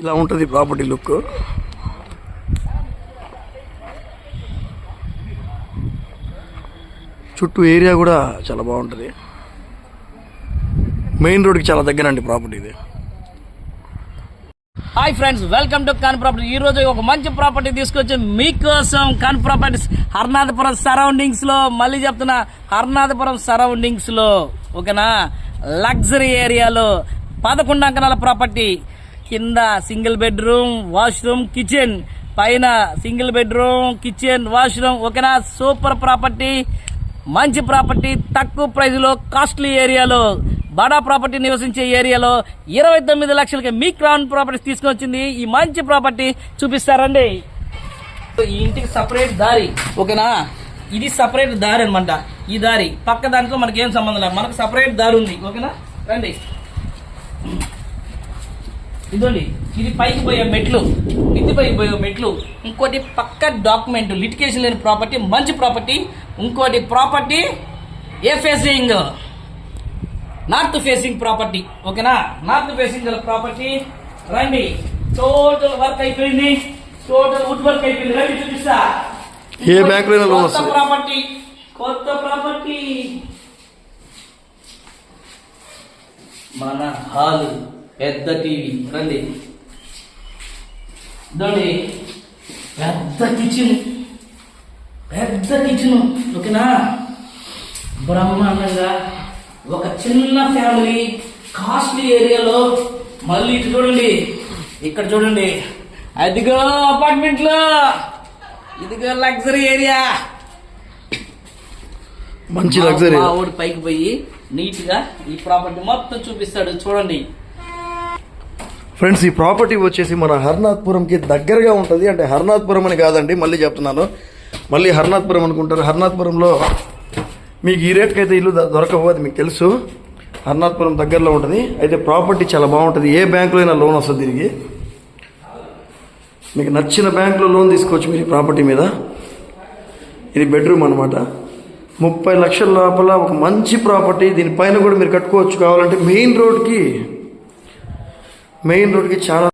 ఇలా ఉంటుంది property look చుట్టూ ఏరియా కూడా చాలా బాగుంటుంది. మెయిన్ రోడ్కి చాలా దగ్గర అండి ప్రాపర్టీ ఇది. హాయ్ ఫ్రెండ్స్ వెల్కమ్ టు కాన్ ప్రాపర్టీ ఈ రోజు ఒక మంచి ప్రాపర్టీ తీసుకొచ్చి మీకోసం కాన్ ప్రాపర్టీస్ హర్నాథపురం సరౌండింగ్స్లో మళ్ళీ చెప్తున్నా హర్నాథపురం సరౌండింగ్స్లో ఓకేనా? లగ్జరీ ఏరియాలో పదకొండు అంకణాల ప్రాపర్టీ కింద సింగిల్ బెడ్రూమ్ వాష్రూమ్ కిచెన్. పైన సింగిల్ బెడ్రూమ్ కిచెన్ వాష్రూమ్. ఓకేనా? Super property. మంచి ప్రాపర్టీ. తక్కువ ప్రైజ్లో కాస్ట్లీ ఏరియాలో బడా ప్రాపర్టీ నివసించే ఏరియాలో ఇరవై తొమ్మిది లక్షలకి మీ క్రౌన్ ప్రాపర్టీస్ తీసుకొచ్చింది. ఈ మంచి ప్రాపర్టీ చూపిస్తారండి. ఈ ఇంటికి సపరేట్ దారి ఓకేనా? ఇది సపరేట్ దారి అనమాట ఈ దారి పక్క దాంట్లో మనకి ఏం సంబంధం లేదు. మనకు సపరేట్ దారి ఉంది. ఓకేనా? రండి. ఇదండి ఇది పైకి పోయే మెట్లు మిద్ది పైకి పోయే మెట్లు ఇంకోటి పక్క డాక్యుమెంట్ లిటికేషన్ లేని ప్రాపర్టీ మంచి ప్రాపర్టీ ఇంకోటి ప్రాపర్టీ ఏ ఫేసింగ్ నార్త్ ఫేసింగ్ ప్రాపర్టీ ఓకేనా? నార్త్ ఫేసింగ్ గల ప్రాపర్టీ రండి. టోటల్ వర్క్ అయిపోయింది. టోటల్ వుడ్ వర్క్ అయిపోయింది. రండి చూపిస్తా. ఏ కొత్త వస్తుంది. ప్రాపర్టీ కొత్త ప్రాపర్టీ మన హాల్. పెద్ద టీవీ. రండి. ఇదండి. పెద్ద కిచెన్ పెద్ద కిచెన్ ఓకేనా? బ్రహ్మాండంగా ఒక చిన్న ఫ్యామిలీ కాస్ట్లీ ఏరియాలో మళ్ళీ ఇటు చూడండి. ఇక్కడ చూడండి. అదిగో అపార్ట్మెంట్లో ఇదిగో లగ్జరీ ఏరియా మంచి లగ్జరీ పైకి పోయి నీట్గా ఈ ప్రాపర్టీ మొత్తం చూపిస్తాడు. చూడండి. ఫ్రెండ్స్ ఈ ప్రాపర్టీ వచ్చేసి మన హర్నాథ్పురంకి దగ్గరగా ఉంటుంది. అంటే హర్నాథ్పురం అని కాదండి మళ్ళీ చెప్తున్నాను. మళ్ళీ హర్నాథ్పురం అనుకుంటారు. హర్నాథ్పురంలో మీకు ఈ రేట్కి అయితే ఇల్లు ద- దొరకవు అది మీకు తెలుసు. హర్నాథ్పురం దగ్గరలో ఉంటుంది. అయితే ప్రాపర్టీ చాలా బాగుంటుంది. ఏ బ్యాంకులో అయినా లోన్ వస్తుంది దీనికి మీకు నచ్చిన బ్యాంకులో లోన్ తీసుకోవచ్చు మీరు ఈ ప్రాపర్టీ మీద. ఇది బెడ్రూమ్ అనమాట ముప్పై లక్షల లోపల ఒక మంచి ప్రాపర్టీ దీనిపైన కూడా మీరు కట్టుకోవచ్చు. కావాలంటే మెయిన్ రోడ్కి మెయిన్ రోడ్కి చాలా